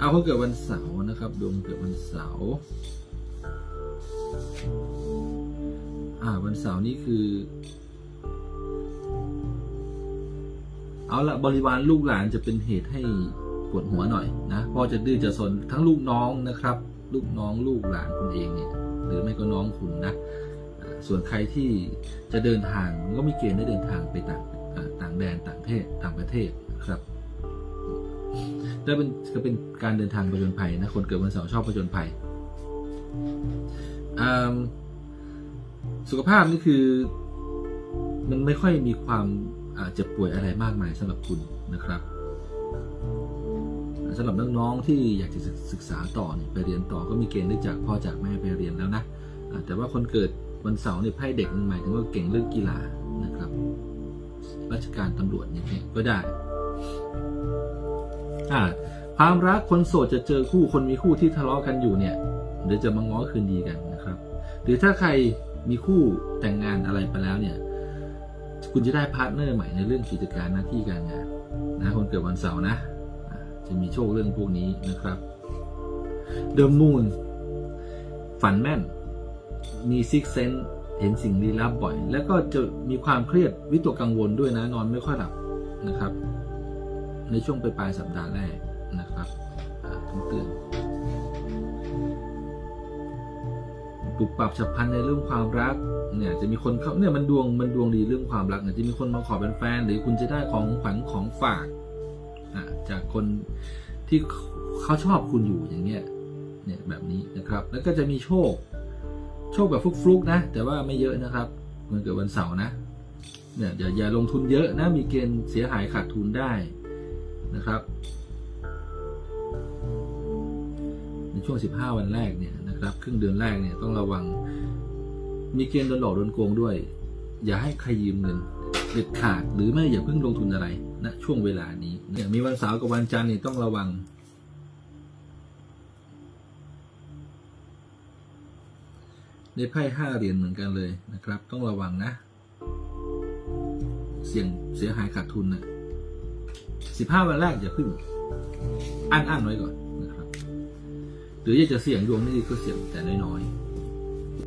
เอาเขาเกิดวันเสาร์นะครับดวงเกิดวันเสาร์อ่าวันเสาร์นี่คือ เอาละบริวารลูกหลานจะเป็นเหตุให้ปวดหัวหน่อยนะพ่อจะดื้อจะซนทั้งลูกน้องนะครับ ลูกน้องลูกหลานคุณเองเนี่ยหรือไม่ก็น้องคุณนะส่วนใครที่จะเดินทางก็มีเกณฑ์ได้เดินทางไปต่างต่างแดนต่างประเทศต่างประเทศครับ ได้เป็นก็เป็นการเดินทางผจญภัยนะคนเกิดวันเสาร์ชอบผจญภัยสุขภาพนี่คือ มันไม่ค่อยมีความเจ็บป่วยอะไรมากมายสำหรับคุณนะครับสำหรับน้องๆที่อยากจะศึกษาต่อเนี่ยไปเรียนต่อก็มีเกณฑ์ได้จากพ่อจากแม่ไปเรียนแล้วนะแต่ว่าคนเกิดวันเสาร์เนี่ยไพ่เด็กมันหมายถึงว่าเก่งเรื่องกีฬานะครับ ราชการตำรวจอย่างเงี้ยก็ได้ อ่าความรักคนโสดจะเจอคู่คนมีคู่ที่ทะเลาะกันอยู่เนี่ยเดี๋ยวจะมาง้อคืนดีกันนะครับ หรือถ้าใครมีคู่แต่งงานอะไรไปแล้วเนี่ย คุณจะได้พาร์ทเนอร์ใหม่ในเรื่องกิจการหน้าที่การงานนะคนเกิดวันเสาร์นะ จะมีโชคเรื่องพวกนี้นะครับ เด e m มูนฝันแม่น มีซิกเซนเห็นสิ่งลี้ลับบ่อย แล้วก็จะมีความเครียดวิตกกังวลด้วยนะ นอนไม่ค่อยหลับนะครับ ในช่วงปลายสัปดาห์แรกนะครับอ่าต้องเตือนปรับปรับฉับพลันในเรื่องความรักเนี่ยจะมีคนเขาเนี่ยมันดวงมันดวงดีเรื่องความรักเนี่ยจะมีคนมาขอเป็นแฟน หรือคุณจะได้ของขวัญของฝากอ่าจากคนที่เขาชอบคุณอยู่อย่างเงี้ยเนี่ยแบบนี้นะครับ แล้วก็จะมีโชค โชคแบบฟลุกๆนะ แต่ว่าไม่เยอะนะครับมันเกิดวันเสาร์นะเนี่ยอย่าอย่าลงทุนเยอะนะมีเกณฑ์เสียหายขาดทุนได้ นะครับ ในช่วง 15 วันแรกเนี่ยนะครับ ครึ่งเดือนแรกเนี่ยต้องระวัง มีเกณฑ์โดนหลอกโดนโกงด้วย อย่าให้ใครยืมเงินเด็ดขาดหรือไม่อย่าเพิ่งลงทุนอะไรณนะช่วงเวลานี้เนี่ยมีวันเสาร์กับวันจันทร์เนี่ยต้องระวังในไพ่ห้าเหรียญเหมือนกันเลยนะครับ ต้องระวังนะ เสี่ยงเสียหายขาดทุนนะ สิบห้าวันแรกอย่าพึ่งอันอันไว้ก่อนนะครับ หรืออยากจะเสี่ยงดวงนี่ก็เสี่ยงแต่น้อยๆ